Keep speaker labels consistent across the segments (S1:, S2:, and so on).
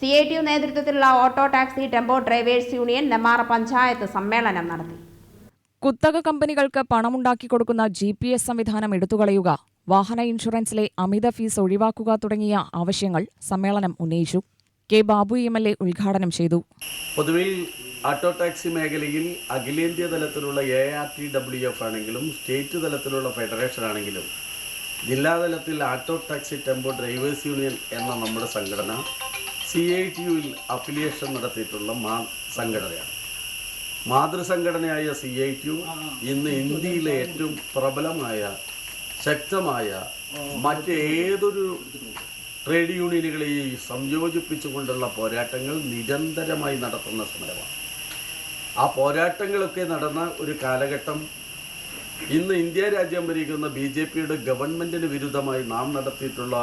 S1: C I T U നേതൃത്വത്തിലുള്ള auto taxi tempo drivers union Nemmara panchayat സമ്മേളനം നടത്തി.
S2: കുത്തക കമ്പനികൾക്ക് പണമുണ്ടാക്കി കൊടുക്കുന്ന ജി പി എസ് സംവിധാനം എടുത്തുകളയുക വാഹന ഇൻഷുറൻസിലെ അമിത ഫീസ് ഒഴിവാക്കുക തുടങ്ങിയ ആവശ്യങ്ങൾ സമ്മേളനം ഉന്നയിച്ചു. K Babu M L A ഉദ്ഘാടനം ചെയ്തു.
S3: പൊതുവെ ഓട്ടോ ടാക്സി മേഖലയിൽ അഖിലേന്ത്യാ തലത്തിലുള്ള A R T W F ആണെങ്കിലും സ്റ്റേറ്റ് തലത്തിലുള്ള ഫെഡറേഷൻ ആണെങ്കിലും ജില്ലാതലത്തിൽ auto taxi tempo drivers union എന്ന നമ്മുടെ സംഘടന സി ഐ ടി യുവിൽ അഫിലിയേഷൻ നടത്തിയിട്ടുള്ള മാ സംഘടനയാണ്. മാതൃസംഘടനയായ സി ഐ ടി യു ഇന്ന് ഇന്ത്യയിലെ ഏറ്റവും പ്രബലമായ ശക്തമായ മറ്റേതൊരു ട്രേഡ് യൂണിയനുകളെയും സംയോജിപ്പിച്ചുകൊണ്ടുള്ള പോരാട്ടങ്ങൾ നിരന്തരമായി നടത്തുന്ന സമരമാണ്. ആ പോരാട്ടങ്ങളൊക്കെ നടന്ന ഒരു കാലഘട്ടം ഇന്ന് ഇന്ത്യ രാജ്യം ഭരിക്കുന്ന ബി ജെ പിയുടെ ഗവൺമെന്റിന് വിരുദ്ധമായി നാം നടത്തിയിട്ടുള്ള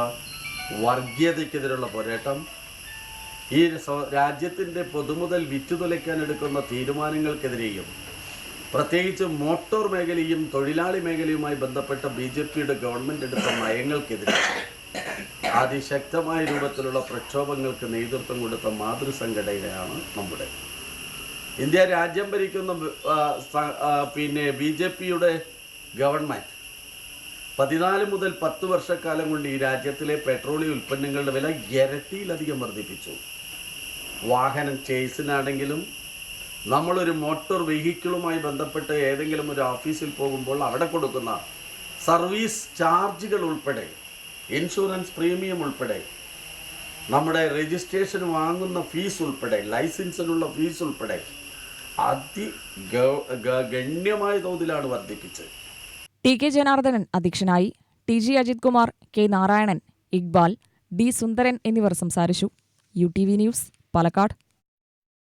S3: വർഗീയതയ്ക്കെതിരുള്ള പോരാട്ടം ഈ രാജ്യത്തിന്റെ പൊതുമുതൽ വിറ്റുതുലയ്ക്കാൻ എടുക്കുന്ന തീരുമാനങ്ങൾക്കെതിരെയും പ്രത്യേകിച്ച് മോട്ടോർ മേഖലയും തൊഴിലാളി മേഖലയുമായി ബന്ധപ്പെട്ട ബി ജെ പിയുടെ ഗവൺമെന്റ് എടുത്ത നയങ്ങൾക്കെതിരെ അതിശക്തമായ രൂപത്തിലുള്ള പ്രക്ഷോഭങ്ങൾക്ക് നേതൃത്വം കൊടുത്ത മാതൃസംഘടനയാണ് നമ്മുടെ. ഇന്ത്യ രാജ്യം ഭരിക്കുന്ന പിന്നെ ബി ജെ പിയുടെ ഗവൺമെന്റ് പതിനാല് മുതൽ പത്ത് വർഷക്കാലം കൊണ്ട് ഈ രാജ്യത്തിലെ പെട്രോളിയം ഉൽപ്പന്നങ്ങളുടെ വില ഇരട്ടിയിലധികം വർദ്ധിപ്പിച്ചു. വാഹനം ചേസിനാണെങ്കിലും നമ്മളൊരു മോട്ടോർ വെഹിക്കിളുമായി ബന്ധപ്പെട്ട് ഏതെങ്കിലും ഒരു ഓഫീസിൽ പോകുമ്പോൾ അവിടെ കൊടുക്കുന്ന സർവീസ് ചാർജുകൾ ഉൾപ്പെടെ ഇൻഷുറൻസ് പ്രീമിയം ഉൾപ്പെടെ നമ്മുടെ രജിസ്ട്രേഷൻ വാങ്ങുന്ന ഫീസ് ഉൾപ്പെടെ ലൈസൻസിനുള്ള ഫീസ് ഉൾപ്പെടെ അതി ഗണ്യമായ തോതിലാണ് വർദ്ധിപ്പിച്ചത്.
S2: ടി കെ ജനാർദ്ദനൻ അധ്യക്ഷനായി T G Ajith Kumar K Narayanan Iqbal D Sundaran എന്നിവർ സംസാരിച്ചു. U T V news Palakkad.